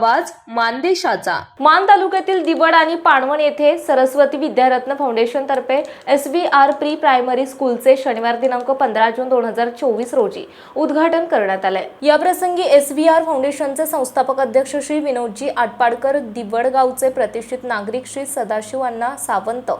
आवाज मानदेशाचा. मान तालुक्यातील दिवड आणि पाणवण येथे सरस्वती विद्यारत्न फाउंडेशन तर्फे S B R pre primary स्कूलचे शनिवार दिनांक पंधरा जून दोन हजार चोवीस रोजी उद्घाटन करण्यात आले याप्रसंगी एस बी आर फाउंडेशनचे संस्थापक अध्यक्ष श्री विनोदजी आटपाडकर दिवड गावचे प्रतिष्ठित नागरिक श्री सदाशिव अण्णा सावंत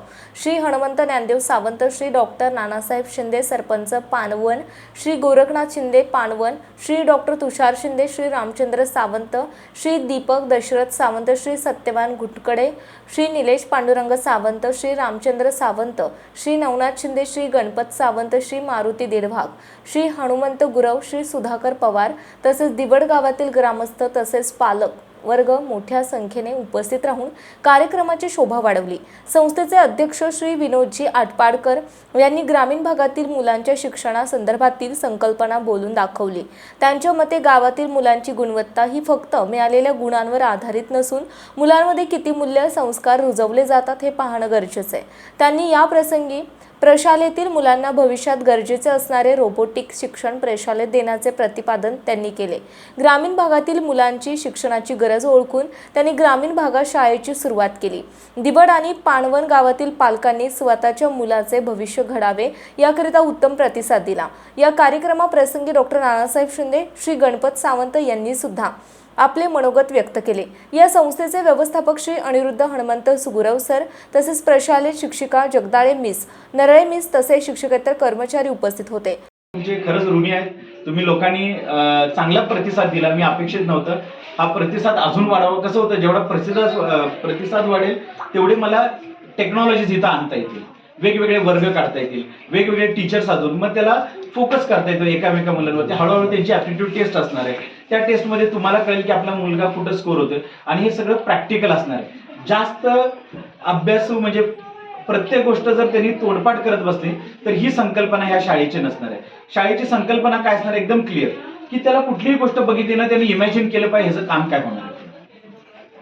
श्री हनुमंत ज्ञानदेव सावंत श्री डॉक्टर नानासाहेब शिंदे सरपंच पानवन श्री गोरखनाथ शिंदे पानवन श्री डॉक्टर तुषार शिंदे श्री रामचंद्र सावंत श्री दीपक दशरथ सावंत श्री सत्यवान घुटकडे श्री निलेश पांडुरंग सावंत श्री रामचंद्र सावंत श्री नवनाथ शिंदे श्री गणपत सावंत श्री मारुती देडभाग श्री हनुमंत गुरव श्री सुधाकर पवार तसेच दिवड गावातील ग्रामस्थ तसेच पालक. वर्ग मोठ्या संख्येने उपस्थित राहून कार्यक्रमाची शोभा वाढवली. संस्थेचे अध्यक्ष श्री विनोदजी आटपाडकर यांनी ग्रामीण भागातील मुलांच्या शिक्षणासंदर्भातील संकल्पना बोलून दाखवली. त्यांच्या मते गावातील मुलांची गुणवत्ता ही फक्त मिळालेल्या गुणांवर आधारित नसून मुलांमध्ये किती मूल्य संस्कार रुजवले जातात हे पाहणं गरजेचं आहे. त्यांनी या प्रसंगी प्रशालेतील मुलांना भविष्यात गरजेचे असणारे रोबोटिक शिक्षण प्रशालेत देण्याचे प्रतिपादन त्यांनी केले. ग्रामीण भागातील मुलांची शिक्षणाची गरज ओळखून त्यांनी ग्रामीण भागात शाळेची सुरुवात केली. दिबड आणि पाणवण गावातील पालकांनी स्वतःच्या मुलाचे भविष्य घडावे याकरिता उत्तम प्रतिसाद दिला. या कार्यक्रमाप्रसंगी डॉक्टर नानासाहेब शिंदे श्री गणपत सावंत यांनी सुद्धा आपले मनोगत व्यक्त केले. या संस्थेचे व्यवस्थापक श्री अनिरुद्ध हनुमंत सुगुरव सर तसेच प्रशालेत शिक्षिका जगदाळे मिस नरळे मिस तसेच शिक्षकेतर कर्मचारी उपस्थित होते. तुमचे खरंच ऋणी आहेत. तुम्ही लोकांनी चांगला प्रतिसाद दिला. मी अपेक्षित नव्हतं. हा प्रतिसाद अजून वाढावा. कसं होतं जेवढा प्रतिसाद प्रतिसाद वाढेल तेवढी मला टेक्नॉलॉजीज इथं आणता येतील. वेगवेगळे वर्ग काढता येतील वेगवेगळे टीचर्स अजून. मग त्याला फोकस करता येतो एकामेका मुलांवरती. हळूहळू त्यांची ॲप्टिट्यूड टेस्ट असणार आहे. त्या टेस्टमध्ये तुम्हाला कळेल की आपला मुलगा कुठं स्कोर होतोय. आणि हे सगळं प्रॅक्टिकल असणार आहे. जास्त अभ्यासू म्हणजे प्रत्येक गोष्ट जर त्यांनी तोडपाठ करत बसली तर ही संकल्पना ह्या शाळेची नसणार आहे. शाळेची संकल्पना काय असणार एकदम क्लिअर की त्याला कुठलीही गोष्ट बघितली ना त्यांनी इमॅजिन केलं पाहिजे ह्याचं काम काय होणार